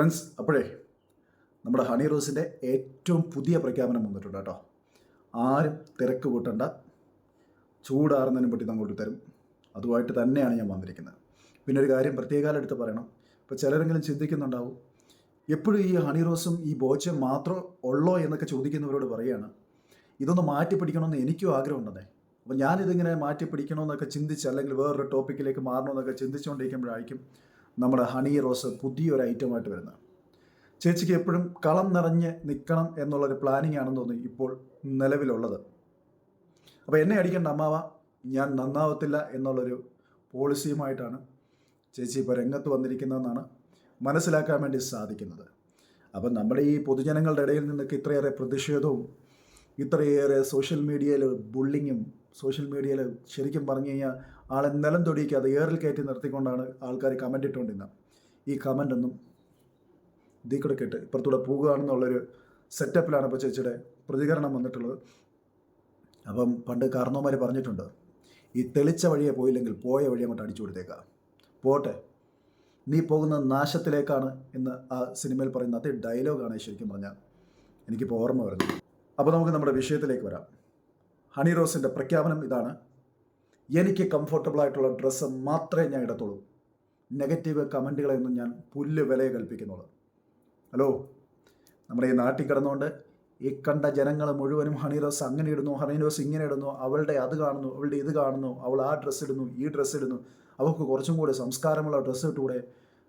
Friends അപ്പോഴേ നമ്മുടെ honey റോസിന്റെ ഏറ്റവും പുതിയ പ്രഖ്യാപനം വന്നിട്ടുണ്ട് കേട്ടോ. ആരും തിരക്ക് കൂട്ടണ്ട. ചൂടാറുന്നതിനെ പറ്റി അങ്ങോട്ട് തരും. അതുമായിട്ട് തന്നെയാണ് ഞാൻ വന്നിരിക്കുന്നത്. പിന്നെ ഒരു കാര്യം പ്രത്യേകാലം എടുത്ത് പറയണം. ഇപ്പോൾ ചിലരെങ്കിലും ചിന്തിക്കുന്നുണ്ടാവും എപ്പോഴും ഈ ഹണി റോസും ഈ ബോച്ചയും മാത്രം ഉള്ളോ എന്നൊക്കെ ചോദിക്കുന്നവരോട് പറയുകയാണ് ഇതൊന്ന് മാറ്റി പിടിക്കണമെന്ന് എനിക്കും ആഗ്രഹമുണ്ടെന്നേ. അപ്പോൾ ഞാനിതിങ്ങനെ മാറ്റി പിടിക്കണമെന്നൊക്കെ ചിന്തിച്ച് അല്ലെങ്കിൽ വേറൊരു ടോപ്പിക്കിലേക്ക് മാറണമെന്നൊക്കെ ചിന്തിച്ചുകൊണ്ടിരിക്കുമ്പോഴായിരിക്കും നമ്മുടെ ഹണി റോസ് പുതിയൊരു ഐറ്റമായിട്ട് വരുന്നത്. ചേച്ചിക്ക് എപ്പോഴും കളം നിറഞ്ഞ് നിൽക്കണം എന്നുള്ളൊരു പ്ലാനിങ് ആണെന്ന് തോന്നുന്നു ഇപ്പോൾ നിലവിലുള്ളത്. അപ്പോൾ എന്നെ അടിക്കേണ്ട അമ്മാവ ഞാൻ നന്നാവത്തില്ല എന്നുള്ളൊരു പോളിസിയുമായിട്ടാണ് ചേച്ചി ഇപ്പോൾ രംഗത്ത് വന്നിരിക്കുന്നതെന്നാണ് മനസ്സിലാക്കാൻ വേണ്ടി സാധിക്കുന്നത്. അപ്പം നമ്മുടെ ഈ പൊതുജനങ്ങളുടെ ഇടയിൽ നിന്നൊക്കെ ഇത്രയേറെ പ്രതിഷേധവും ഇത്രയേറെ സോഷ്യൽ മീഡിയയിൽ ബുള്ളിങ്ങും സോഷ്യൽ മീഡിയയിൽ ശരിക്കും പറഞ്ഞു കഴിഞ്ഞാൽ ആളെ നിലം തൊടിയിക്കാതെ ഏറിൽ കയറ്റി നിർത്തിക്കൊണ്ടാണ് ആൾക്കാർ കമന്റ് ഇട്ടുകൊണ്ടിരുന്നത് ഈ കമന്റ് ഒന്നും ഇതിൽ കൂടെ കേട്ട് ഇപ്പുറത്തൂടെ പോകുകയാണെന്നുള്ളൊരു സെറ്റപ്പിലാണ് ഇപ്പോൾ ചേച്ചിയുടെ പ്രതികരണം വന്നിട്ടുള്ളത്. അപ്പം പണ്ട് കാർണോമാർ പറഞ്ഞിട്ടുണ്ട് ഈ തെളിച്ച വഴിയെ പോയില്ലെങ്കിൽ പോയ വഴി അങ്ങോട്ട് അടിച്ചു കൊടുത്തേക്കാം. പോട്ടെ നീ പോകുന്ന നാശത്തിലേക്കാണ് എന്ന് ആ സിനിമയിൽ പറയുന്ന അതേ ഡയലോഗാണ് ശരിക്കും പറഞ്ഞാൽ എനിക്കിപ്പോൾ ഓർമ്മ വരുന്നത്. അപ്പോൾ നമുക്ക് നമ്മുടെ വിഷയത്തിലേക്ക് വരാം. ഹണി റോസിന്റെ പ്രഖ്യാപനം ഇതാണ്. എനിക്ക് കംഫർട്ടബിൾ ആയിട്ടുള്ള ഡ്രസ്സ് മാത്രമേ ഞാൻ ഇടത്തുള്ളൂ. നെഗറ്റീവ് കമന്റുകളെയൊന്നും ഞാൻ പുല്ല് വില കൽപ്പിക്കുന്നുള്ളൂ. ഹലോ നമ്മുടെ ഈ നാട്ടിൽ കിടന്നുകൊണ്ട് ഈ കണ്ട ജനങ്ങൾ മുഴുവനും ഹണി റോസ് അങ്ങനെ ഇടുന്നു ഹണി റോസ് ഇങ്ങനെ ഇടുന്നു അവളുടെ അത് കാണുന്നു അവളുടെ ഇത് കാണുന്നു അവൾ ആ ഡ്രസ്സ് ഇടുന്നു ഈ ഡ്രസ്സ് ഇടുന്നു. അവൾക്ക് കുറച്ചും കൂടി സംസ്കാരമുള്ള ഡ്രസ്സ് ഇട്ടുകൂടെ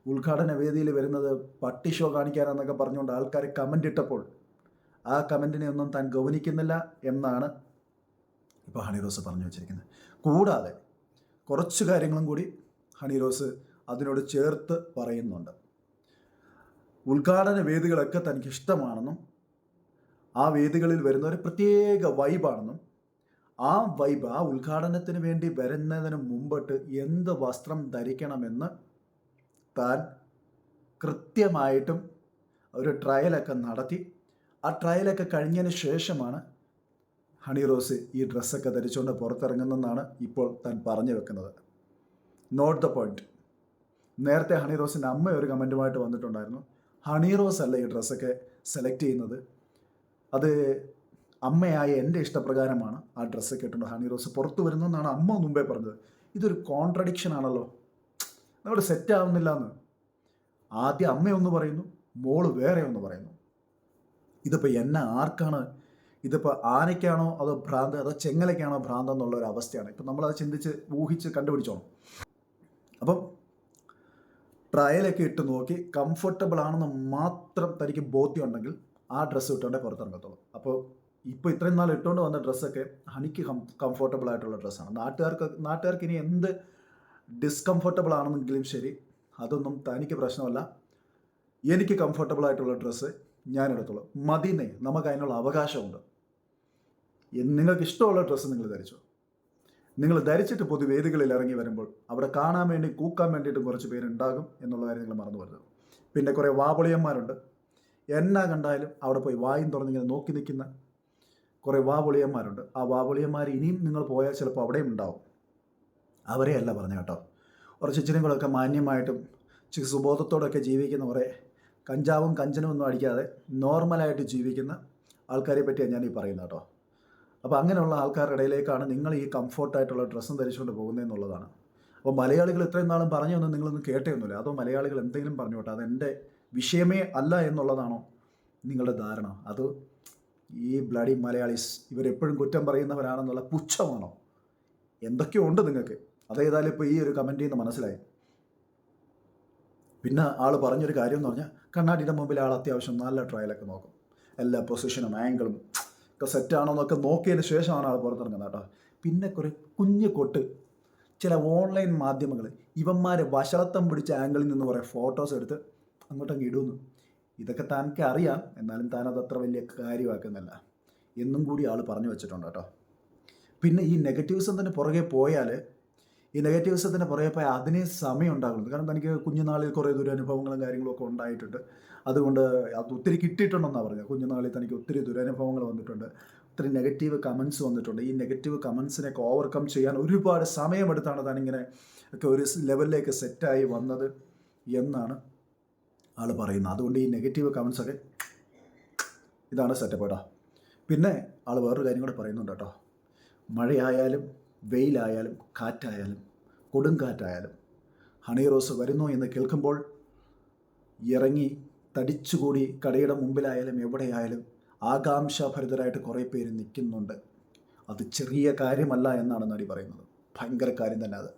ഉദ്ഘാടന വേദിയിൽ വരുന്നത് പട്ടി ഷോ കാണിക്കാനെന്നൊക്കെ പറഞ്ഞുകൊണ്ട് ആൾക്കാർ കമന്റ് ഇട്ടപ്പോൾ ആ കമന്റിനെ ഒന്നും താൻ ഗൗനിക്കുന്നില്ല എന്നാണ് ഇപ്പോൾ ഹണി റോസ് പറഞ്ഞു വെച്ചിരിക്കുന്നത്. കൂടാതെ കുറച്ച് കാര്യങ്ങളും കൂടി ഹണി റോസ് അതിനോട് ചേർത്ത് പറയുന്നുണ്ട്. ഉദ്ഘാടന വേദികളൊക്കെ തനിക്ക് ഇഷ്ടമാണെന്നും ആ വേദികളിൽ വരുന്ന ഒരു പ്രത്യേക വൈബാണെന്നും ആ വൈബ് ആ ഉദ്ഘാടനത്തിന് വേണ്ടി വരുന്നതിന് മുമ്പിട്ട് എന്ത് വസ്ത്രം ധരിക്കണമെന്ന് താൻ കൃത്യമായിട്ടും ഒരു ട്രയലൊക്കെ നടത്തി. ആ ട്രയലൊക്കെ കഴിഞ്ഞതിന് ശേഷമാണ് ഹണി റോസ് ഈ ഡ്രസ്സൊക്കെ ധരിച്ചുകൊണ്ട് പുറത്തിറങ്ങുന്നെന്നാണ് ഇപ്പോൾ താൻ പറഞ്ഞു വെക്കുന്നത്. നോട്ട് ദ പോയിന്റ് നേരത്തെ ഹണി റോസിന്റെ അമ്മ ഒരു കമന്റുമായിട്ട് വന്നിട്ടുണ്ടായിരുന്നു. ഹണി റോസ് അല്ല ഈ ഡ്രസ്സൊക്കെ സെലക്ട് ചെയ്യുന്നത്? അത് അമ്മയായ എന്റെ ഇഷ്ടപ്രകാരമാണ് ആ ഡ്രസ്സൊക്കെ ഇട്ടുണ്ട് ഹണി റോസ് പുറത്തു വരുന്നതെന്നാണ് അമ്മ മുമ്പേ പറഞ്ഞത്. ഇതൊരു കോൺട്രഡിക്ഷൻ ആണല്ലോ. നമ്മുടെ സെറ്റ് ആവുന്നില്ല എന്ന് ആദ്യം അമ്മയൊന്ന് പറയുന്നു മോൾ വേറെ ഒന്ന് പറയുന്നു. ഇതിപ്പോൾ എന്നെ ആർക്കാണ് ഇതിപ്പോൾ ആനയ്ക്കാണോ അതോ ഭ്രാന്ത് അതോ ചെങ്ങലയ്ക്കാണോ ഭ്രാന്ത് എന്നുള്ള ഒരു അവസ്ഥയാണ്. ഇപ്പം നമ്മളത് ചിന്തിച്ച് ഊഹിച്ച് കണ്ടുപിടിച്ചോണം. അപ്പം ട്രയലൊക്കെ ഇട്ട് നോക്കി കംഫർട്ടബിൾ ആണെന്ന് മാത്രം തനിക്ക് ബോധ്യം ഉണ്ടെങ്കിൽ ആ ഡ്രസ്സ് ഇട്ടുകൊണ്ടേ പുറത്തിറങ്ങത്തുള്ളൂ. അപ്പോൾ ഇപ്പോൾ ഇത്രയും നാൾ ഇട്ടുകൊണ്ട് വന്ന ഡ്രസ്സൊക്കെ ഹണിക്ക് കംഫർട്ടബിൾ ആയിട്ടുള്ള ഡ്രസ്സാണ്. നാട്ടുകാർക്ക് നാട്ടുകാർക്ക് ഇനി എന്ത് ഡിസ്കംഫർട്ടബിൾ ആണെന്നെങ്കിലും ശരി അതൊന്നും തനിക്ക് പ്രശ്നമല്ല. എനിക്ക് കംഫർട്ടബിൾ ആയിട്ടുള്ള ഡ്രസ്സ് ഞാൻ എടുത്തോളൂ മതിന്നേ നമുക്ക് അതിനുള്ള അവകാശമുണ്ട്. നിങ്ങൾക്ക് ഇഷ്ടമുള്ള ഡ്രസ്സ് നിങ്ങൾ ധരിച്ചോ? നിങ്ങൾ ധരിച്ചിട്ട് പൊതുവേദികളിൽ ഇറങ്ങി വരുമ്പോൾ അവിടെ കാണാൻ വേണ്ടി കൂക്കാൻ വേണ്ടിയിട്ട് കുറച്ച് പേരുണ്ടാകും എന്നുള്ള കാര്യം നിങ്ങൾ മറന്നു വരുന്നത് പിന്നെ കുറേ വാപൊളിയന്മാരുണ്ട് എന്നാ കണ്ടാലും അവിടെ പോയി വായും തുറന്നിങ്ങനെ നോക്കി നിൽക്കുന്ന കുറേ വാപൊളിയന്മാരുണ്ട് ആ വാപൊളിയന്മാർ ഇനിയും നിങ്ങൾ പോയാൽ ചിലപ്പോൾ അവിടെയും ഉണ്ടാവും. അവരെയല്ല പറഞ്ഞു കേട്ടോ. കുറച്ച് ഇച്ചിരി കൂടെയൊക്കെ മാന്യമായിട്ടും ഇച്ചിരി സുബോധത്തോടൊക്കെ ജീവിക്കുന്ന കുറേ കഞ്ചാവും കഞ്ചനും ഒന്നും അടിക്കാതെ നോർമലായിട്ട് ജീവിക്കുന്ന ആൾക്കാരെ പറ്റിയാണ് ഞാൻ ഈ പറയുന്നത് കേട്ടോ. അപ്പോൾ അങ്ങനെയുള്ള ആൾക്കാരുടെ ഇടയിലേക്കാണ് നിങ്ങൾ ഈ കംഫോർട്ടായിട്ടുള്ള ഡ്രസ്സും ധരിച്ചുകൊണ്ട് പോകുന്നതെന്നുള്ളതാണ് അപ്പോൾ മലയാളികൾ ഇത്രയും നാളും പറഞ്ഞൊന്നും നിങ്ങളൊന്നും കേട്ടേയൊന്നുമില്ല. അതോ മലയാളികൾ എന്തെങ്കിലും പറഞ്ഞോട്ടെ അതെന്റെ വിഷയമേ അല്ല എന്നുള്ളതാണോ നിങ്ങളുടെ ധാരണ? അത് ഈ ബ്ലഡി മലയാളീസ് ഇവരെപ്പോഴും കുറ്റം പറയുന്നവരാണെന്നുള്ള പുച്ഛമാണോ? എന്തൊക്കെയോ ഉണ്ട് നിങ്ങൾക്ക്. അതേതായാലും ഇപ്പോൾ ഈ ഒരു കമന്റിൽ നിന്ന് മനസ്സിലായി. പിന്നെ ആൾ പറഞ്ഞൊരു കാര്യം എന്ന് പറഞ്ഞാൽ കണ്ണാടിയുടെ മുമ്പിൽ ആൾ അത്യാവശ്യം നല്ല ട്രയലൊക്കെ നോക്കും. എല്ലാ പൊസിഷനും ആംഗിളും ഒക്കെ സെറ്റാണോ എന്നൊക്കെ നോക്കിയതിന് ശേഷമാണ് ആൾ പുറത്തിറങ്ങുന്നത് കേട്ടോ. പിന്നെ കുറേ കുഞ്ഞു കൊട്ട് ചില ഓൺലൈൻ മാധ്യമങ്ങൾ ഇവന്മാരെ വഷളത്തം പിടിച്ച ആംഗിളിൽ നിന്ന് കുറേ ഫോട്ടോസ് എടുത്ത് അങ്ങോട്ടങ്ങ് ഇടുന്നു. ഇതൊക്കെ താനക്ക് അറിയാം എന്നാലും താൻ അതത്ര വലിയ കാര്യമാക്കുന്നില്ല. എന്നും കൂടി ആൾ പറഞ്ഞു വെച്ചിട്ടുണ്ട് കേട്ടോ. പിന്നെ ഈ നെഗറ്റീവ്സത്തിന് പുറകെ പോയാൽ ഈ നെഗറ്റീവ്സത്തിന് പുറകെ പോയാൽ അതിന് സമയം ഉണ്ടാകുന്നത് കാരണം തനിക്ക് കുഞ്ഞുനാളിൽ കുറേ ദുരനുഭവങ്ങളും കാര്യങ്ങളും ഒക്കെ ഉണ്ടായിട്ടുണ്ട്. അതുകൊണ്ട് അത് ഒത്തിരി കിട്ടിയിട്ടുണ്ടെന്നാണ് പറഞ്ഞത് കുഞ്ഞുനാളിൽ തനിക്ക് ഒത്തിരി ദുരനുഭവങ്ങൾ വന്നിട്ടുണ്ട്. ഒത്തിരി നെഗറ്റീവ് കമൻസ് വന്നിട്ടുണ്ട്. ഈ നെഗറ്റീവ് കമൻസിനെയൊക്കെ ഓവർകം ചെയ്യാൻ ഒരുപാട് സമയമെടുത്താണ് താനിങ്ങനെ ഒക്കെ ഒരു ലെവലിലേക്ക് സെറ്റായി വന്നത് എന്നാണ് ആൾ പറയുന്നത്. അതുകൊണ്ട് ഈ നെഗറ്റീവ് കമൻസൊക്കെ ഇതാണ് സെറ്റപ്പ് കേട്ടോ. പിന്നെ ആൾ വേറൊരു കാര്യം കൂടെ പറയുന്നുണ്ട് കേട്ടോ. മഴയായാലും വെയിലായാലും കാറ്റായാലും കൊടുങ്കാറ്റായാലും ഹണി റോസ് വരുന്നു എന്ന് കേൾക്കുമ്പോൾ ഇറങ്ങി തടിച്ചുകൂടി കടയുടെ മുമ്പിലായാലും എവിടെയായാലും ആകാംക്ഷാഭരിതരായിട്ട് കുറേ പേര് നിൽക്കുന്നുണ്ട്. അത് ചെറിയ കാര്യമല്ല എന്നാണ് നടി പറയുന്നത്. ഭയങ്കര കാര്യം തന്നെ അത്.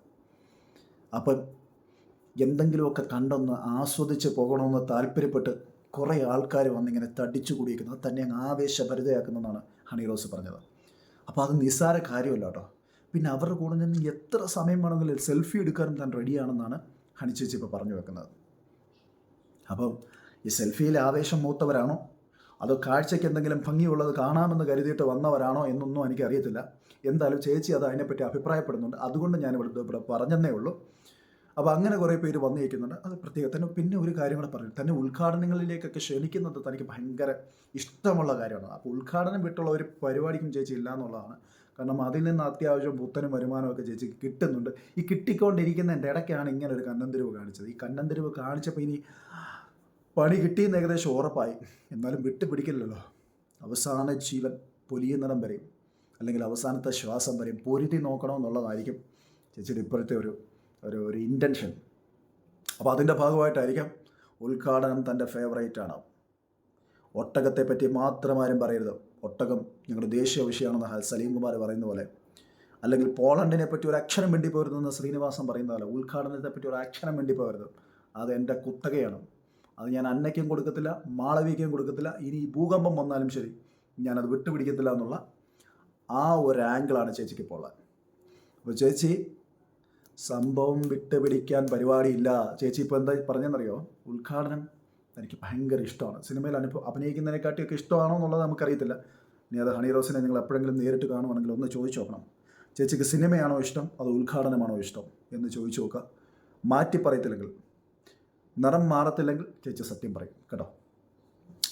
അപ്പം എന്തെങ്കിലുമൊക്കെ കണ്ടൊന്ന് ആസ്വദിച്ച് പോകണമെന്ന് താല്പര്യപ്പെട്ട് കുറേ ആൾക്കാർ വന്നിങ്ങനെ തടിച്ചു കൂടിയിരിക്കുന്നത് തന്നെ ആവേശഭരിതയാക്കുന്നതാണ് ഹണി റോസ് പറഞ്ഞത്. അപ്പോൾ അത് നിസ്സാര കാര്യമല്ല കേട്ടോ. പിന്നെ അവരുടെ കൂടെ നിന്ന് എത്ര സമയം വേണമെങ്കിലും സെൽഫി എടുക്കാനും താൻ റെഡിയാണെന്നാണ് ഹണി ചേച്ചി ഇപ്പോൾ പറഞ്ഞു വെക്കുന്നത്. അപ്പം ഈ സെൽഫിയിൽ ആവേശം മൂത്തവരാണോ? അതോ കാഴ്ചയ്ക്ക് എന്തെങ്കിലും ഭംഗിയുള്ളത് കാണാമെന്ന് കരുതിയിട്ട് വന്നവരാണോ എന്നൊന്നും എനിക്കറിയത്തില്ല. എന്തായാലും ചേച്ചി അത് അതിനെപ്പറ്റി അഭിപ്രായപ്പെടുന്നുണ്ട്. അതുകൊണ്ട് ഞാൻ ഇവിടെ ഇവിടെ പറഞ്ഞതേ ഉള്ളൂ. അപ്പോൾ അങ്ങനെ കുറേ പേര് വന്നിരിക്കുന്നുണ്ട്. അത് പ്രത്യേകം തന്നെ പിന്നെ ഒരു കാര്യം കൂടെ പറയും. തന്നെ ഉദ്ഘാടനങ്ങളിലേക്കൊക്കെ ക്ഷണിക്കുന്നത് തനിക്ക് ഭയങ്കര ഇഷ്ടമുള്ള കാര്യമാണ്. അപ്പോൾ ഉദ്ഘാടനം വിട്ടുള്ള ഒരു പരിപാടിക്കും ചേച്ചി ഇല്ല എന്നുള്ളതാണ് കാരണം അതിൽ നിന്ന് അത്യാവശ്യം പുത്തനും വരുമാനമൊക്കെ ചേച്ചി കിട്ടുന്നുണ്ട്. ഈ കിട്ടിക്കൊണ്ടിരിക്കുന്നതിന്റെ ഇടയ്ക്കാണ് ഇങ്ങനെ ഒരു കന്നന്തിരിവ് കാണിച്ചത്. ഈ കന്നന്തിരിവ് കാണിച്ചപ്പോൾ ഇനി പണി കിട്ടിയെന്ന് ഏകദേശം ഉറപ്പായി. എന്നാലും വിട്ടുപിടിക്കില്ലല്ലോ അവസാന ജീവൻ പൊലിയുന്നിടം വരെയും അല്ലെങ്കിൽ അവസാനത്തെ ശ്വാസം വരെയും പൊരുതി നോക്കണമെന്നുള്ളതായിരിക്കും ചേച്ചിയുടെ ഇപ്പോഴത്തെ ഒരു ഒരു ഒരു ഇന്റൻഷൻ അപ്പോൾ അതിന്റെ ഭാഗമായിട്ടായിരിക്കാം ഉദ്ഘാടനം തന്റെ ഫേവറേറ്റ് ആണ്. ഒട്ടകത്തെ പറ്റി മാത്രം ആരും പറയരുത്. ഒട്ടകം ഞങ്ങളുടെ ദേശീയ വിഷയമാണെന്ന് സലീം കുമാർ പറയുന്ന പോലെ. അല്ലെങ്കിൽ പോളണ്ടിനെ പറ്റി ഒരു അക്ഷരം വേണ്ടി പോരുതെന്ന് ശ്രീനിവാസൻ പറയുന്ന പോലെ. ഉദ്ഘാടനത്തെ പറ്റി ഒരു അക്ഷരം വേണ്ടി പോരുത്. അത് എന്റെ കുത്തകയാണ്. അത് ഞാൻ അന്നയ്ക്കും കൊടുക്കത്തില്ല മാളവിക്കും കൊടുക്കത്തില്ല. ഇനി ഭൂകമ്പം വന്നാലും ശരി ഞാനത് വിട്ടുപിടിക്കത്തില്ല എന്നുള്ള ആ ഒരു ആംഗിളാണ് ചേച്ചിക്ക് ഇപ്പോൾ ഉള്ളത്. അപ്പോൾ ചേച്ചി സംഭവം വിട്ടുപിടിക്കാൻ പരിപാടിയില്ല. ചേച്ചി ഇപ്പോൾ എന്താ പറഞ്ഞെന്നറിയോ? ഉദ്ഘാടനം എനിക്ക് ഭയങ്കര ഇഷ്ടമാണ്. സിനിമയിൽ അനുഭവം അഭിനയിക്കുന്നതിനെക്കാട്ടിയൊക്കെ ഇഷ്ടമാണോ എന്നുള്ളത് നമുക്കറിയത്തില്ല. ഇനി അത് ഹണി റോസിനെ നിങ്ങൾ എപ്പോഴെങ്കിലും നേരിട്ട് കാണുവാണെങ്കിൽ ഒന്ന് ചോദിച്ചു നോക്കണം. ചേച്ചിക്ക് സിനിമയാണോ ഇഷ്ടം? അതോ ഉദ്ഘാടനമാണോ ഇഷ്ടം? എന്ന് ചോദിച്ചു നോക്കുക. മാറ്റി പറയത്തില്ലെങ്കിൽ. നിറം മാറത്തില്ലെങ്കിൽ ചേച്ചി സത്യം പറയും. കേട്ടോ?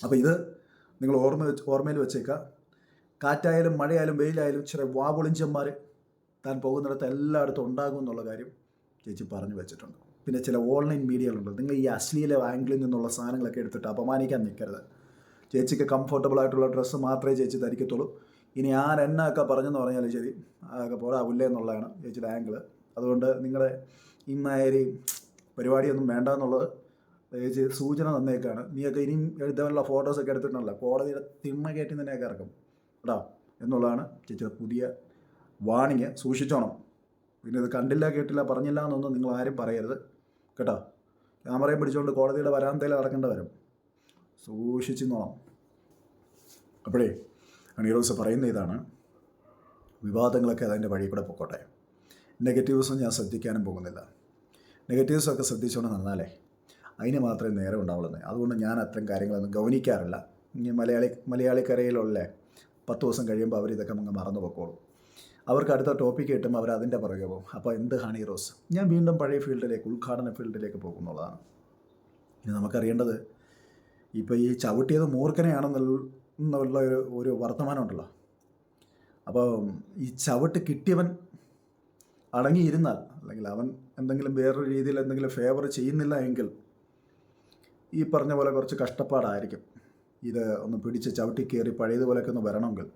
അപ്പോൾ ഇത് നിങ്ങൾ ഓർമ്മ വെച്ച് ഓർമ്മയിൽ വെച്ചേക്കുക. കാറ്റായാലും മഴയായാലും വെയിലായാലും ചെറിയ വാപൊളിഞ്ചന്മാർ താൻ പോകുന്നിടത്ത് എല്ലായിടത്തും ഉണ്ടാകും എന്നുള്ള കാര്യം ചേച്ചി പറഞ്ഞു വെച്ചിട്ടുണ്ട്. പിന്നെ ചില ഓൺലൈൻ മീഡിയകളുണ്ട്. നിങ്ങൾ ഈ അശ്ലീല ആംഗിളിൽ നിന്നുള്ള സാധനങ്ങളൊക്കെ എടുത്തിട്ട് അപമാനിക്കാൻ നിൽക്കരുത്. ചേച്ചിക്ക് കംഫർട്ടബിൾ ആയിട്ടുള്ള ഡ്രസ്സ് മാത്രമേ ചേച്ചി ധരിക്കത്തുള്ളൂ. ഇനി ആ എന്നൊക്കെ പറഞ്ഞെന്ന് പറഞ്ഞാൽ ശരി അതൊക്കെ പോരാവില്ല എന്നുള്ളതാണ് ചേച്ചിയുടെ ആംഗിൾ. അതുകൊണ്ട് നിങ്ങളുടെ ഇമ്മാതിരി പരിപാടിയൊന്നും വേണ്ട എന്നുള്ളത് ചേച്ചി സൂചന തന്നേക്കാണ്. നീയൊക്കെ ഇനിയും എഴുതാനുള്ള ഫോട്ടോസൊക്കെ എടുത്തിട്ടുണ്ടല്ലോ. കോടതിയുടെ തിമ്മ കയറ്റി തന്നെയൊക്കെ ഇറക്കും. കേട്ടോ? എന്നുള്ളതാണ് ചേച്ചിയുടെ പുതിയ വാണിങ് സൂക്ഷിച്ചോണം. പിന്നെ ഇത് കണ്ടില്ല കേട്ടില്ല പറഞ്ഞില്ല എന്നൊന്നും നിങ്ങൾ ആരും പറയരുത്. കേട്ടോ. ക്യാമറയും പിടിച്ചുകൊണ്ട് കോടതിയുടെ വരാന്തയിൽ നടക്കേണ്ടി വരും. സൂക്ഷിച്ചു നോണം അപ്പോഴേ അണീറോസ് പറയുന്ന ഇതാണ്. വിവാദങ്ങളൊക്കെ അതിന്റെ വഴി കൂടെ പൊക്കോട്ടെ. നെഗറ്റീവ്സും ഞാൻ ശ്രദ്ധിക്കാനും പോകുന്നില്ല. നെഗറ്റീവ്സൊക്കെ ശ്രദ്ധിച്ചുകൊണ്ട് നടന്നാലേ അതിന് മാത്രമേ നേരം ഉണ്ടാവുള്ളൂ അതുകൊണ്ട് ഞാൻ അത്തരം കാര്യങ്ങളൊന്നും ഗൗനിക്കാറില്ല. ഇനി മലയാളി മലയാളിക്കരയിലുള്ള പത്ത് ദിവസം കഴിയുമ്പോൾ അവർ ഇതൊക്കെ അങ്ങ് മറന്നു പൊക്കോളും. അവർക്ക് അടുത്ത ടോപ്പിക് കിട്ടും അവർ അതിന്റെ പുറകെ പോകും. അപ്പോൾ എന്ത് ഹണി റോസ് ഞാൻ വീണ്ടും പഴയ ഫീൽഡിലേക്ക് ഉദ്ഘാടന ഫീൽഡിലേക്ക് പോകുന്നുള്ളതാണ് ഇനി നമുക്കറിയേണ്ടത് ഇപ്പോൾ ഈ ചവിട്ടിയത് മൂർഖനെയാണെന്നുള്ള ഒരു ഒരു വർത്തമാനമുണ്ടല്ലോ അപ്പോൾ ഈ ചവിട്ട് കിട്ടിയവൻ അടങ്ങിയിരുന്നാൽ അല്ലെങ്കിൽ അവൻ എന്തെങ്കിലും വേറൊരു രീതിയിൽ എന്തെങ്കിലും ഫേവർ ചെയ്യുന്നില്ല എങ്കിൽ ഈ പറഞ്ഞ പോലെ കുറച്ച് കഷ്ടപ്പാടായിരിക്കും. ഇത് ഒന്ന് പിടിച്ച് ചവിട്ടി കയറി പഴയതുപോലെയൊക്കെ ഒന്ന് വരണമെങ്കിൽ.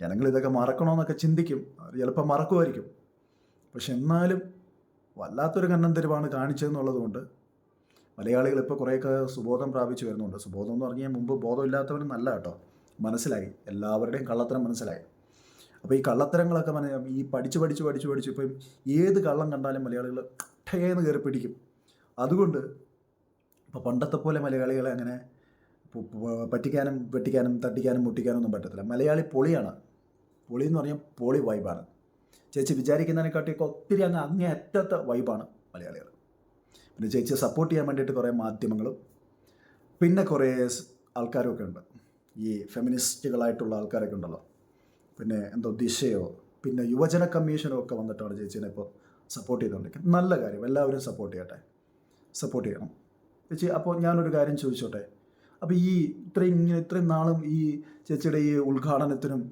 ജനങ്ങൾ ഇതൊക്കെ മറക്കണമെന്നൊക്കെ ചിന്തിക്കും. അവർ ചിലപ്പോൾ മറക്കുമായിരിക്കും. പക്ഷെ എന്നാലും വല്ലാത്തൊരു കണ്ണൻ തെരുവാണ് കാണിച്ചതെന്നുള്ളതുകൊണ്ട് മലയാളികൾ ഇപ്പോൾ കുറേയൊക്കെ സുബോധം പ്രാപിച്ചു വരുന്നുണ്ട്. സുബോധം എന്ന് പറഞ്ഞാൽ മുമ്പ് ബോധമില്ലാത്തവനും നല്ല കേട്ടോ. മനസ്സിലായി. എല്ലാവരുടെയും കള്ളത്തരം മനസ്സിലായി. അപ്പോൾ ഈ കള്ളത്തരങ്ങളൊക്കെ മന ഈ പഠിച്ച് പഠിച്ച് പഠിച്ച് പഠിച്ച് ഇപ്പം ഏത് കള്ളം കണ്ടാലും മലയാളികൾ ടേന്ന് കയറി പിടിക്കും. അതുകൊണ്ട് ഇപ്പോൾ പണ്ടത്തെ പോലെ മലയാളികളെ അങ്ങനെ പറ്റിക്കാനും വെട്ടിക്കാനും തട്ടിക്കാനും മുട്ടിക്കാനും ഒന്നും പറ്റത്തില്ല. മലയാളി പൊളിയാണ്. പൊളി എന്ന് പറഞ്ഞാൽ പൊളി വൈബാണ്. ചേച്ചി വിചാരിക്കുന്നതിനെക്കാട്ടിയൊക്കെ ഒത്തിരി അങ്ങ് അങ്ങേ അറ്റത്തെ വൈബാണ് മലയാളികൾ. പിന്നെ ചേച്ചിയെ സപ്പോർട്ട് ചെയ്യാൻ വേണ്ടിയിട്ട് കുറേ മാധ്യമങ്ങളും പിന്നെ കുറേ ആൾക്കാരൊക്കെ ഉണ്ട്. ഈ ഫെമിനിസ്റ്റുകളായിട്ടുള്ള ആൾക്കാരൊക്കെ ഉണ്ടല്ലോ. പിന്നെ എന്തോ ദിശയോ പിന്നെ യുവജന കമ്മീഷനോ ഒക്കെ വന്നിട്ടാണ് ചേച്ചീനെ ഇപ്പോൾ സപ്പോർട്ട് ചെയ്തുകൊണ്ടിരിക്കുന്നത്. നല്ല കാര്യം. എല്ലാവരും സപ്പോർട്ട് ചെയ്യട്ടെ. സപ്പോർട്ട് ചെയ്യണം. ചേച്ചി അപ്പോൾ ഞാനൊരു കാര്യം ചോദിച്ചോട്ടെ? അപ്പോൾ ഈ ഇത്രയും ഇങ്ങനെ ഇത്രയും നാളും ഈ ചേച്ചിയുടെ ഈ ഉദ്ഘാടനത്തിനും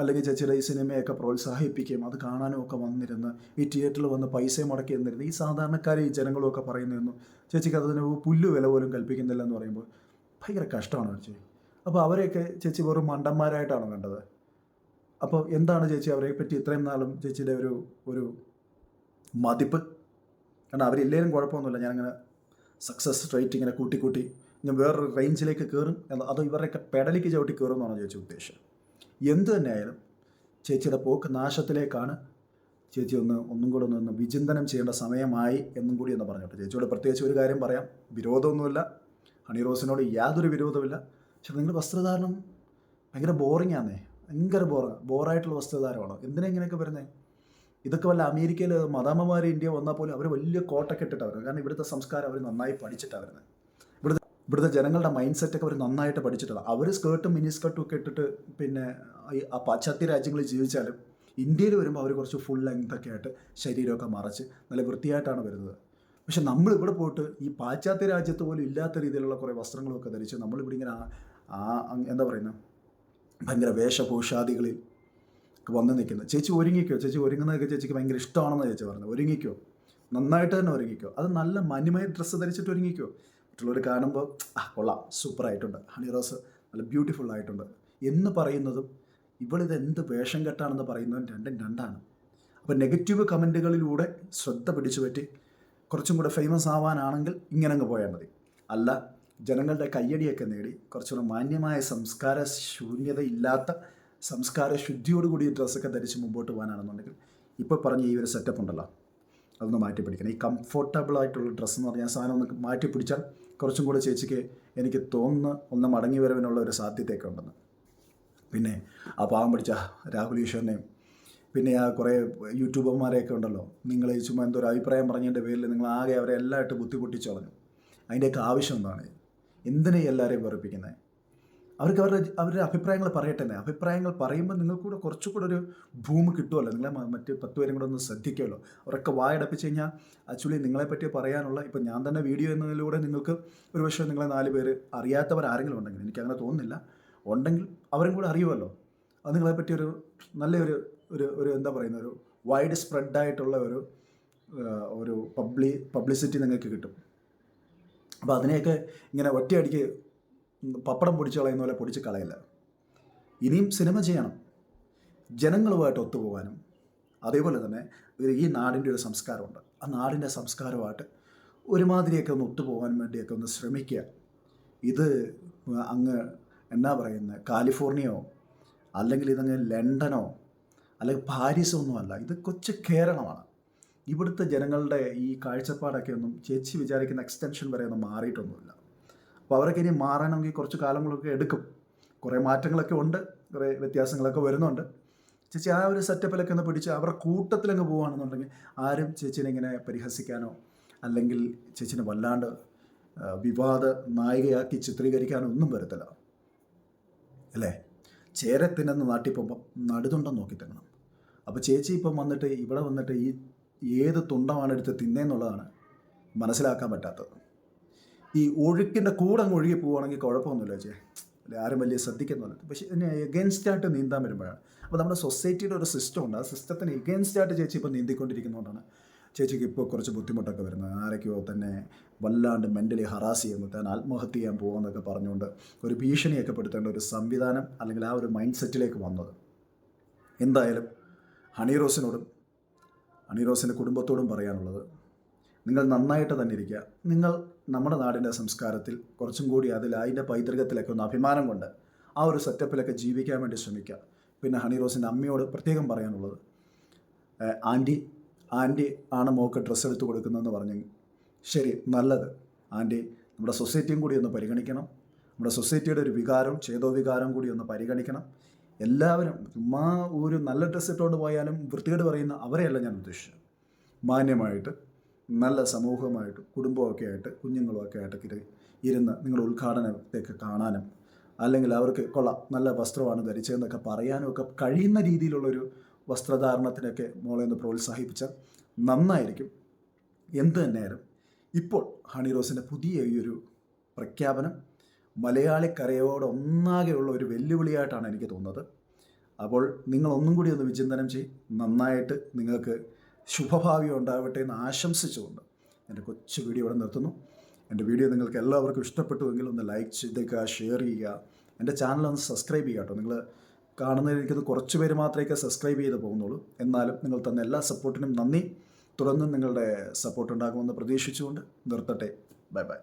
അല്ലെങ്കിൽ ചേച്ചിയുടെ ഈ സിനിമയൊക്കെ പ്രോത്സാഹിപ്പിക്കുകയും അത് കാണാനും ഒക്കെ വന്നിരുന്ന്. ഈ തിയേറ്ററിൽ വന്ന് പൈസ മുടക്കി എന്നിരുന്ന്. ഈ സാധാരണക്കാരെ ഈ ജനങ്ങളും ഒക്കെ പറയുന്നതെന്നും ചേച്ചിക്ക് അതിന് പുല്ല് വില പോലും കൽപ്പിക്കുന്നില്ല എന്ന് പറയുമ്പോൾ ഭയങ്കര കഷ്ടമാണ് ചേച്ചി. അപ്പോൾ അവരെയൊക്കെ ചേച്ചി വെറും മണ്ടന്മാരായിട്ടാണ് കണ്ടത്. അപ്പോൾ എന്താണ് ചേച്ചി അവരെ പറ്റി ഇത്രയും നാളും ചേച്ചിയുടെ ഒരു ഒരു മതിപ്പ്? കാരണം അവരില്ലേലും കുഴപ്പമൊന്നുമില്ല. ഞാനിങ്ങനെ സക്സസ് റേറ്റ് ഇങ്ങനെ കൂട്ടി കൂട്ടി ഞാൻ വേറൊരു റേഞ്ചിലേക്ക് കയറും അതോ ഇവരുടെയൊക്കെ പെടലിക്ക് ചവിട്ടി കയറും എന്നാണ് ചേച്ചി ഉദ്ദേശം. എന്ത് തന്നെയായാലും ചേച്ചിയുടെ പോക്ക് നാശത്തിലേക്കാണ്. ചേച്ചി ഒന്ന് ഒന്നും കൂടെ ഒന്ന് ഒന്ന് വിചിന്തനം ചെയ്യേണ്ട സമയമായി എന്നും കൂടി എന്ന് പറഞ്ഞോട്ടെ. ചേച്ചിയോട് പ്രത്യേകിച്ച് ഒരു കാര്യം പറയാം. വിരോധമൊന്നുമില്ല. ഹണി റോസിനോട് യാതൊരു വിരോധമില്ല പക്ഷെ നിങ്ങൾ വസ്ത്രധാരണം ഭയങ്കര ബോറിംഗ് ആണേ ഭയങ്കര ബോറ ബോറായിട്ടുള്ള വസ്ത്രധാരമാണ് എന്തിനാ ഇങ്ങനെയൊക്കെ വരുന്നത് ഇതൊക്കെ വല്ല അമേരിക്കയിൽ മദാമ്മമാർ ഇന്ത്യ വന്നാൽ പോലും അവർ വലിയ കോട്ടൊക്കെ ഇട്ടിട്ടാണ് കാരണം ഇവിടുത്തെ സംസ്കാരം അവർ നന്നായി പഠിച്ചിട്ടാണ് വരുന്നത് ഇവിടുത്തെ ജനങ്ങളുടെ മൈൻഡ് സെറ്റൊക്കെ അവർ നന്നായിട്ട് പഠിച്ചിട്ടുള്ള അവർ സ്കേർട്ടും മിനി സ്കേർട്ടും ഒക്കെ ഇട്ടിട്ട് പിന്നെ ആ പാശ്ചാത്യ രാജ്യങ്ങളിൽ ജീവിച്ചാലും ഇന്ത്യയിൽ വരുമ്പോൾ അവർ കുറച്ച് ഫുൾ ലെങ്ത് ഒക്കെ ആയിട്ട് ശരീരമൊക്കെ മറച്ച് നല്ല വൃത്തിയായിട്ടാണ് വരുന്നത്. പക്ഷെ നമ്മൾ ഇവിടെ പോയിട്ട് ഈ പാശ്ചാത്യ രാജ്യത്ത് പോലും ഇല്ലാത്ത രീതിയിലുള്ള കുറേ വസ്ത്രങ്ങളൊക്കെ ധരിച്ച് നമ്മളിവിടെ ഇങ്ങനെ ആ എന്താ പറയുന്നത്? ഭയങ്കര വേഷഭൂഷാദികളിൽ വന്ന് നിൽക്കുന്നത് ചേച്ചി ഒരുങ്ങിക്കോ? ചേച്ചി ഒരുങ്ങുന്നതൊക്കെ ചേച്ചിക്ക് ഭയങ്കര ഇഷ്ടമാണെന്ന് ചേച്ചി പറഞ്ഞത്. ഒരുങ്ങിക്കോ? നന്നായിട്ട് തന്നെ ഒരുങ്ങിക്കോ? അത് നല്ല മനിമയ ഡ്രസ്സ് ധരിച്ചിട്ട് ഒരുങ്ങിക്കോ? മറ്റുള്ളവർ കാണുമ്പോൾ ആ കൊള്ളാം സൂപ്പറായിട്ടുണ്ട്. ഹണി റോസ് നല്ല ബ്യൂട്ടിഫുൾ ആയിട്ടുണ്ട് എന്ന് പറയുന്നതും ഇവളിത് എന്ത് വേഷം കെട്ടാണെന്ന് പറയുന്നതും രണ്ടും രണ്ടാണ്. അപ്പോൾ നെഗറ്റീവ് കമന്റുകളിലൂടെ ശ്രദ്ധ പിടിച്ചു പറ്റി കുറച്ചും കൂടെ ഫേമസ് ആവാനാണെങ്കിൽ ഇങ്ങനെ അങ്ങ് പോയാൽ മതി. അല്ല ജനങ്ങളുടെ കയ്യടിയൊക്കെ നേടി കുറച്ചുകൂടെ മാന്യമായ സംസ്കാര ശൂന്യതയില്ലാത്ത സംസ്കാര ശുദ്ധിയോടുകൂടി ഡ്രസ്സൊക്കെ ധരിച്ച് മുമ്പോട്ട് പോകാനാണെന്നുണ്ടെങ്കിൽ ഇപ്പോൾ പറഞ്ഞ ഈ ഒരു സെറ്റപ്പ് ഉണ്ടല്ലോ. അതൊന്ന് മാറ്റി പിടിക്കണം ഈ കംഫർട്ടബിൾ ആയിട്ടുള്ള ഡ്രസ്സ് എന്ന് പറഞ്ഞാൽ സാധനം ഒന്ന് മാറ്റി പിടിച്ചാൽ കുറച്ചും കൂടെ ചേച്ചിക്ക് എനിക്ക് തോന്നുന്ന ഒന്ന് മടങ്ങി വരവിനുള്ള ഒരു സാധ്യതയൊക്കെ ഉണ്ടെന്ന്. പിന്നെ ആ പാവം പിടിച്ച രാഹുൽ ഈശ്വറിനെയും പിന്നെ ആ കുറേ യൂട്യൂബർമാരെയൊക്കെ ഉണ്ടല്ലോ നിങ്ങൾ ചുമ്മാ എന്തോ ഒരു അഭിപ്രായം പറഞ്ഞതിന്റെ പേരിൽ നിങ്ങൾ ആകെ അവരെ എല്ലായിട്ട് ബുദ്ധിമുട്ടിച്ച് കളഞ്ഞു. അതിന്റെയൊക്കെ ആവശ്യം എന്താണ്? എന്തിനാ എല്ലാവരെയും വെറുപ്പിക്കുന്നത് അവർക്ക് അവരുടെ അവരുടെ അഭിപ്രായങ്ങൾ പറയട്ടെ തന്നെ അഭിപ്രായങ്ങൾ പറയുമ്പോൾ നിങ്ങൾക്കൂടെ കുറച്ചുകൂടെ ഒരു ഭൂമി കിട്ടുമല്ലോ നിങ്ങളെ മറ്റ് പത്ത് പേരും കൂടെ ഒന്ന് ശ്രദ്ധിക്കുമല്ലോ അവരൊക്കെ വായടപ്പിച്ച് കഴിഞ്ഞാൽ ആക്ച്വലി നിങ്ങളെപ്പറ്റി പറയാനുള്ള ഇപ്പം ഞാൻ തന്നെ വീഡിയോ എന്നതിലൂടെ നിങ്ങൾക്ക് ഒരു പക്ഷേ നിങ്ങളെ നാല് പേര് അറിയാത്തവർ ആരെങ്കിലും ഉണ്ടെങ്കിൽ എനിക്കങ്ങനെ തോന്നുന്നില്ല. ഉണ്ടെങ്കിൽ അവരും കൂടെ അറിയുമല്ലോ അത് നിങ്ങളെപ്പറ്റി ഒരു നല്ലൊരു ഒരു ഒരു എന്താ പറയുന്ന ഒരു വൈഡ് സ്പ്രെഡായിട്ടുള്ള ഒരു ഒരു പബ്ലി പബ്ലിസിറ്റി നിങ്ങൾക്ക് കിട്ടും. അപ്പോൾ അതിനെയൊക്കെ ഇങ്ങനെ ഒറ്റയടിക്ക് പപ്പടം പൊടിച്ച് കളയുന്ന പോലെ പൊടിച്ച് കളയില്ല. ഇനിയും സിനിമ ചെയ്യണം. ജനങ്ങളുമായിട്ട് ഒത്തുപോകാനും അതേപോലെ തന്നെ ഈ നാടിന്റെ ഒരു സംസ്കാരമുണ്ട്. ആ നാടിന്റെ സംസ്കാരമായിട്ട് ഒരുമാതിരിയൊക്കെ ഒന്ന് ഒത്തുപോകാൻ വേണ്ടിയൊക്കെ ഒന്ന് ശ്രമിക്കുക. ഇത് അങ്ങ് എന്നാ പറയുന്നത് കാലിഫോർണിയയോ അല്ലെങ്കിൽ ഇതങ്ങ് ലണ്ടനോ അല്ലെങ്കിൽ പാരീസോ ഒന്നുമല്ല ഇത് കൊച്ചു കേരളമാണ്. ഇവിടുത്തെ ജനങ്ങളുടെ ഈ കാഴ്ചപ്പാടൊക്കെ ഒന്നും ചേച്ചി വിചാരിക്കുന്ന എക്സ്റ്റൻഷൻ വരെ ഒന്നും മാറിയിട്ടൊന്നുമില്ല. അപ്പോൾ അവരൊക്കെ ഇനി മാറണമെങ്കിൽ കുറച്ച് കാലങ്ങളൊക്കെ എടുക്കും. കുറേ മാറ്റങ്ങളൊക്കെ ഉണ്ട് കുറേ വ്യത്യാസങ്ങളൊക്കെ വരുന്നുണ്ട്. ചേച്ചി ആ ഒരു സെറ്റപ്പിലൊക്കെ ഒന്ന് പിടിച്ച് അവരുടെ കൂട്ടത്തിലങ്ങ് പോവുകയാണെന്നുണ്ടെങ്കിൽ ആരും ചേച്ചിനെ ഇങ്ങനെ പരിഹസിക്കാനോ അല്ലെങ്കിൽ ചേച്ചിനെ വല്ലാണ്ട് വിവാദ നായികയാക്കി ചിത്രീകരിക്കാനോ ഒന്നും വരത്തില്ല. അല്ലേ? ചേരത്തിനെന്ന് നാട്ടിൽ പോകുമ്പോൾ നടുതുണ്ടം നോക്കി തിന്നണം. അപ്പോൾ ചേച്ചി ഇപ്പം വന്നിട്ട് ഇവിടെ വന്നിട്ട് ഈ ഏത് തുണ്ടമാണ് എടുത്ത് തിന്നേന്നുള്ളതാണ് മനസ്സിലാക്കാൻ പറ്റാത്തത്. ഈ ഒഴുക്കിന്റെ കൂടെ അങ്ങ് ഒഴുകി പോവുകയാണെങ്കിൽ കുഴപ്പമൊന്നുമില്ല അല്ലെ ആരും വലിയ ശ്രദ്ധിക്കുന്നില്ല പക്ഷേ ഇതിന് എഗൻസ്റ്റ് ആയിട്ട് നീന്താൻ വരുമ്പോഴാണ്. അപ്പോൾ നമ്മുടെ സൊസൈറ്റിയുടെ ഒരു സിസ്റ്റം ഉണ്ട്. ആ സിസ്റ്റത്തിന് എഗൻസ്റ്റ് ആയിട്ട് ചേച്ചി ഇപ്പോൾ നീന്തിക്കൊണ്ടിരിക്കുന്നതുകൊണ്ടാണ് ചേച്ചിക്ക് ഇപ്പോൾ കുറച്ച് ബുദ്ധിമുട്ടൊക്കെ വരുന്നത്. ആരൊക്കെയോ തന്നെ വല്ലാണ്ട് മെന്റലി ഹറാസ് ചെയ്യുന്നു. താൻ ആത്മഹത്യ ചെയ്യാൻ പോകുമെന്നൊക്കെ പറഞ്ഞുകൊണ്ട് ഒരു ഭീഷണിയൊക്കെ പെടുത്തേണ്ട ഒരു സംവിധാനം അല്ലെങ്കിൽ ആ ഒരു മൈൻഡ് സെറ്റിലേക്ക് വന്നത്. എന്തായാലും ഹണിറോസിനോടും റോസിനോടും ഹണി റോസിന്റെ കുടുംബത്തോടും പറയാനുള്ളത് നിങ്ങൾ നന്നായിട്ട് തന്നെ ഇരിക്കുക. നിങ്ങൾ നമ്മുടെ നാടിന്റെ സംസ്കാരത്തിൽ കുറച്ചും കൂടി അതിൽ അതിന്റെ പൈതൃകത്തിലൊക്കെ ഒന്ന് അഭിമാനം കൊണ്ട് ആ ഒരു സെറ്റപ്പിലൊക്കെ ജീവിക്കാൻ വേണ്ടി ശ്രമിക്കുക. പിന്നെ ഹണി റോസിന്റെ അമ്മയോട് പ്രത്യേകം പറയാനുള്ളത്. ആന്റി ആന്റി ആണ് മോക്ക് ഡ്രസ്സ് എടുത്ത് കൊടുക്കുന്നതെന്ന് പറഞ്ഞു. ശരി നല്ലത്. ആന്റി നമ്മുടെ സൊസൈറ്റിയും കൂടി ഒന്ന് പരിഗണിക്കണം. നമ്മുടെ സൊസൈറ്റിയുടെ ഒരു വികാരം ചേതോ വികാരം കൂടി ഒന്ന് പരിഗണിക്കണം. എല്ലാവരും ചുമ്മാ ഒരു നല്ല ഡ്രസ്സ് ഇട്ടുകൊണ്ട് പോയാലും വൃത്തികേട് പറയുന്ന അവരെയല്ല ഞാൻ ഉദ്ദേശിച്ചത്. മാന്യമായിട്ട് നല്ല സമൂഹമായിട്ട് കുടുംബമൊക്കെ ആയിട്ട് കുഞ്ഞുങ്ങളുമൊക്കെ ആയിട്ടൊക്കെ ഇരു- ഇരുന്ന് നിങ്ങളുടെ ഉദ്ഘാടനത്തെയൊക്കെ കാണാനും അല്ലെങ്കിൽ അവർക്ക് കൊള്ളാം നല്ല വസ്ത്രമാണ് ധരിച്ചതെന്നൊക്കെ പറയാനും ഒക്കെ കഴിയുന്ന രീതിയിലുള്ളൊരു വസ്ത്രധാരണത്തിനൊക്കെ മോളെ ഒന്ന് പ്രോത്സാഹിപ്പിച്ചാൽ നന്നായിരിക്കും. എന്ത് തന്നെയായാലും ഇപ്പോൾ ഹണി റോസിന്റെ പുതിയ ഈ ഒരു പ്രഖ്യാപനം മലയാളിക്കരയോടൊന്നാകെയുള്ള ഒരു വെല്ലുവിളിയായിട്ടാണ് എനിക്ക് തോന്നുന്നത്. അപ്പോൾ നിങ്ങൾ ഒന്നും കൂടി ഒന്ന് വിചിന്തനം ചെയ്യും. നന്നായിട്ട് നിങ്ങൾക്ക് ശുഭഭാവി ഉണ്ടാവട്ടെ എന്ന് ആശംസിച്ചുകൊണ്ട് എന്റെ കൊച്ചു വീഡിയോ ഇവിടെ നിർത്തുന്നു. എന്റെ വീഡിയോ നിങ്ങൾക്ക് എല്ലാവർക്കും ഇഷ്ടപ്പെട്ടുവെങ്കിൽ ഒന്ന് ലൈക്ക് ചെയ്തേക്കുക ഷെയർ ചെയ്യുക. എന്റെ ചാനൽ ഒന്ന് സബ്സ്ക്രൈബ് ചെയ്യുക കേട്ടോ. നിങ്ങൾ കാണുന്നതിരിക്കുന്നത് കുറച്ച് പേര് മാത്രമേ സബ്സ്ക്രൈബ് ചെയ്ത് പോകുന്നുള്ളൂ. എന്നാലും നിങ്ങൾ തന്ന എല്ലാ സപ്പോർട്ടിനും നന്ദി. തുടർന്നും നിങ്ങളുടെ സപ്പോർട്ട് ഉണ്ടാകുമെന്ന് പ്രതീക്ഷിച്ചുകൊണ്ട് നിർത്തട്ടെ. Bye bye.